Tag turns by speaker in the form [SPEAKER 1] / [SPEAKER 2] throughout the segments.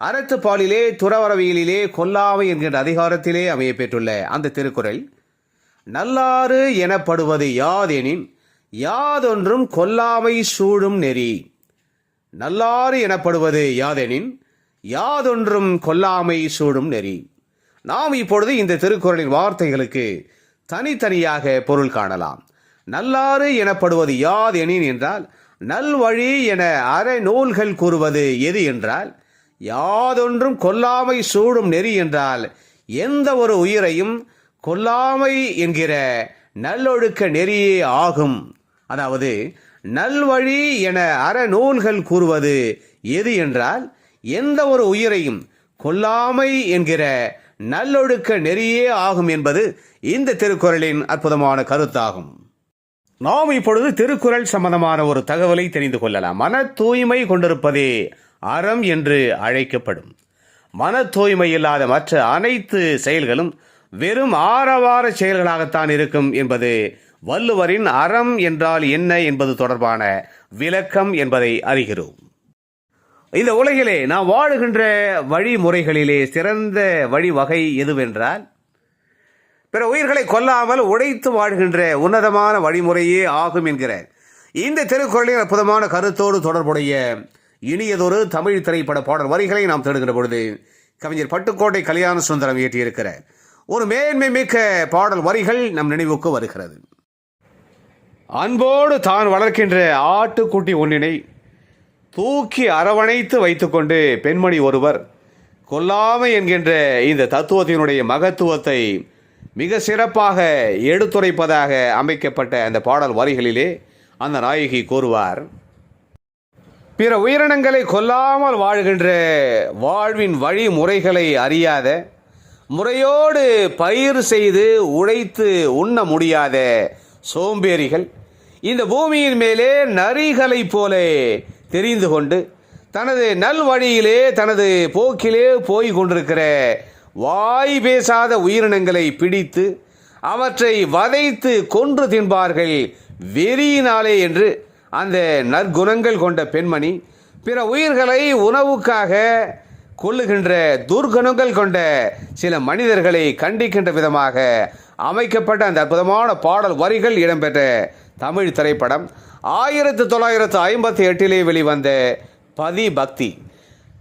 [SPEAKER 1] அறத்துப்பாலிலே துறவரவியலிலே கொல்லாமை என்கின்ற அதிகாரத்திலே அமையப்பெற்றுள்ள அந்த திருக்குறள் நல்லாறு எனப்படுவது யாதெனின் யாதொன்றும் கொல்லாமை சூழும் நெறி. நல்லாறு எனப்படுவது யாதெனின் யாதொன்றும் கொல்லாமை சூடும் நெறி. நாம் இப்பொழுது இந்த திருக்குறளின் வார்த்தைகளுக்கு தனித்தனியாக பொருள் காணலாம். நல்லாறு எனப்படுவது யாதெனின் என்றால் நல்வழி என அறநூல்கள் கூறுவது எது? என்றால் யாதொன்றும் கொல்லாமை சூடும் நெறி என்றால் எந்த ஒரு உயிரையும் கொல்லாமை என்கிற நல்லொழுக்க நெறியே ஆகும். அதாவது நல்வழி என அறநூல்கள் கூறுவது எது என்றால் எந்த ஒரு உயிரையும் கொல்லாமை என்கிற நல்லொழுக்க நெறியே ஆகும் என்பது இந்த திருக்குறளின் அற்புதமான கருத்தாகும். நாம் இப்பொழுது திருக்குறள் சம்பந்தமான ஒரு தகவலை தெரிந்து கொள்ளலாம். மன தூய்மை கொண்டிருப்பதே அறம் என்று அழைக்கப்படும். மன தூய்மை இல்லாத மற்ற அனைத்து செயல்களும் வெறும் ஆரவார செயல்களாகத்தான் இருக்கும் என்பது வள்ளுவரின் அறம் என்றால் என்ன என்பது தொடர்பான விளக்கம் என்பதை அறிகிறோம். இந்த உலகிலே நாம் வாழுகின்ற வழிமுறைகளிலே சிறந்த வழிவகை எதுவென்றால் பிற உயிர்களை கொல்லாமல் உடைத்து வாழ்கின்ற உன்னதமான வழிமுறையே ஆகும் என்கிற இந்த திருக்குறளின் அற்புதமான கருத்தோடு தொடர்புடைய இனியதொரு தமிழ் திரைப்பட பாடல் வரிகளை நாம் தேடுகிற பொழுது கவிஞர் பட்டுக்கோட்டை கல்யாண சுந்தரம் இயற்றியிருக்கிற ஒரு மேன்மை மிக்க பாடல் வரிகள் நம் நினைவுக்கு வருகிறது. அன்போடு தான் வளர்க்கின்ற ஆட்டுக்குட்டி ஒன்றினை தூக்கி அரவணைத்து வைத்துக்கொண்டு பெண்மணி ஒருவர் கொல்லாமை என்கின்ற இந்த தத்துவத்தினுடைய மகத்துவத்தை மிக சிறப்பாக எடுத்துரைப்பதாக அமைக்கப்பட்ட அந்த பாடல் வரிகளிலே அந்த நாயகி கூறுவார் பிற உயிரினங்களை கொல்லாமல் வாழ்கின்ற வாழ்வின் வழிமுறைகளை அறியாத முறையோடு பயிர் செய்து உழைத்து உண்ண முடியாத சோம்பேறிகள் இந்த பூமியின் மேலே நரிகளைப் போல தெரிந்து கொண்டு தனது நல் வழியிலே தனது போக்கிலே போய் கொண்டிருக்கிற வாய் பேசாத உயிரினங்களை பிடித்து அவற்றை வதைத்து கொன்று தின்பார்கள் வெறியினாலே என்று அந்த நற்குணங்கள் கொண்ட பெண்மணி பிற உயிர்களை உணவுக்காக கொள்ளுகின்ற துர்குணங்கள் கொண்ட சில மனிதர்களை கண்டிக்கின்ற விதமாக அமைக்கப்பட்ட அந்த அற்புதமான பாடல் வரிகள் இடம்பெற்ற தமிழ் திரைப்படம் ஆயிரத்து தொள்ளாயிரத்து ஐம்பத்தி எட்டிலே வெளிவந்த பதி பக்தி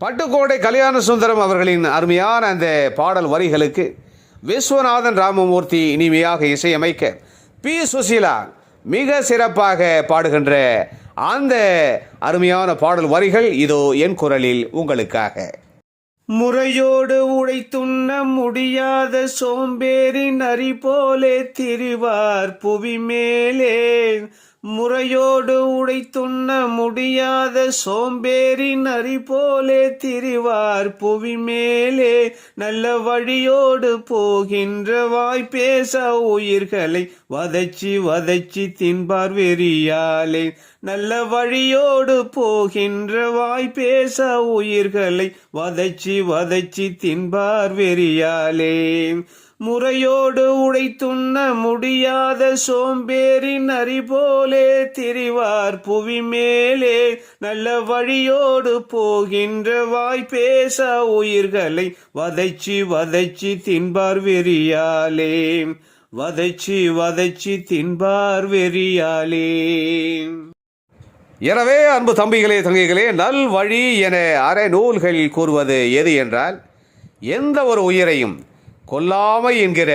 [SPEAKER 1] பட்டுக்கோட்டை கல்யாண சுந்தரம் அவர்களின் அருமையான அந்த பாடல் வரிகளுக்கு விஸ்வநாதன் ராமமூர்த்தி இனிமையாக இசையமைக்க பி. சுசீலா மிக சிறப்பாக பாடுகின்ற அந்த அருமையான பாடல் வரிகள் இதோ என் குரலில் உங்களுக்காக. முறையோடு உழைத்துண்ண முடியாத சோம்பேறி நரி போலே திரிவார் புவி மேலே முறையோடு உடைத்துண்ண முடியாத சோம்பேறி நரி போலே திரிவார் புவி மேலே நல்ல வழியோடு போகின்ற வாய் பேச உயிர்களை வதச்சி வதச்சி தின்பார் வெறியாலே. நல்ல வழியோடு போகின்ற வாய் பேச உயிர்களை வதச்சி வதச்சி தின்பார் வெறியாலே. முறையோடு உழைத்துண்ண முடியாத சோம்பேறி நரி போலே திரிவார் புவி மேலே நல்ல வழியோடு போகின்ற வாய் பேச உயிர்களை வதைச்சி வதைச்சி தின்பார் வெறியாலே. வதைச்சி வதைச்சி தின்பார் வெறியாலே. எனவே அன்பு தம்பிகளே தங்கைகளே நல் வழி என அறநூல்கள் கூறுவது எது என்றால் எந்த ஒரு உயிரையும் கொல்லாமை என்கிற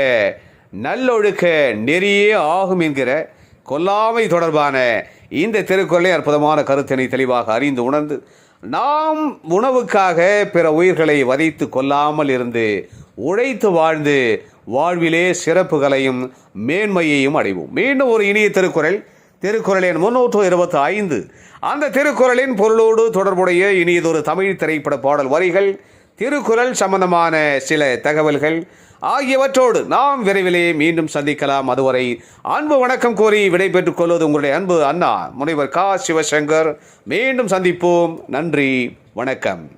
[SPEAKER 1] நல்லொழுக்க நெறியே ஆகும் என்கிற கொல்லாமை தொடர்பான இந்த திருக்குறளை அற்புதமான கருத்தினை தெளிவாக அறிந்து உணர்ந்து நாம் உணவுக்காக பிற உயிர்களை வதைத்து கொல்லாமல் இருந்து உழைத்து வாழ்ந்து வாழ்விலே சிறப்புகளையும் மேன்மையையும் அடைவோம். மீண்டும் ஒரு இனிய திருக்குறள். திருக்குறள் எண் முன்னூற்று இருபத்தி ஐந்து. அந்த திருக்குறளின் பொருளோடு தொடர்புடைய இனியதொரு தமிழ் திரைப்பட பாடல் வரிகள் திருக்குறள் சம்பந்தமான சில தகவல்கள் ஆகியவற்றோடு நாம் விரைவிலே மீண்டும் சந்திக்கலாம். அதுவரை அன்பு வணக்கம் கோரி விடைபெற்றுக் கொள்வது உங்களுடைய அன்பு அண்ணா. முனைவர் கா. சிவசங்கர். மீண்டும் சந்திப்போம். நன்றி வணக்கம்.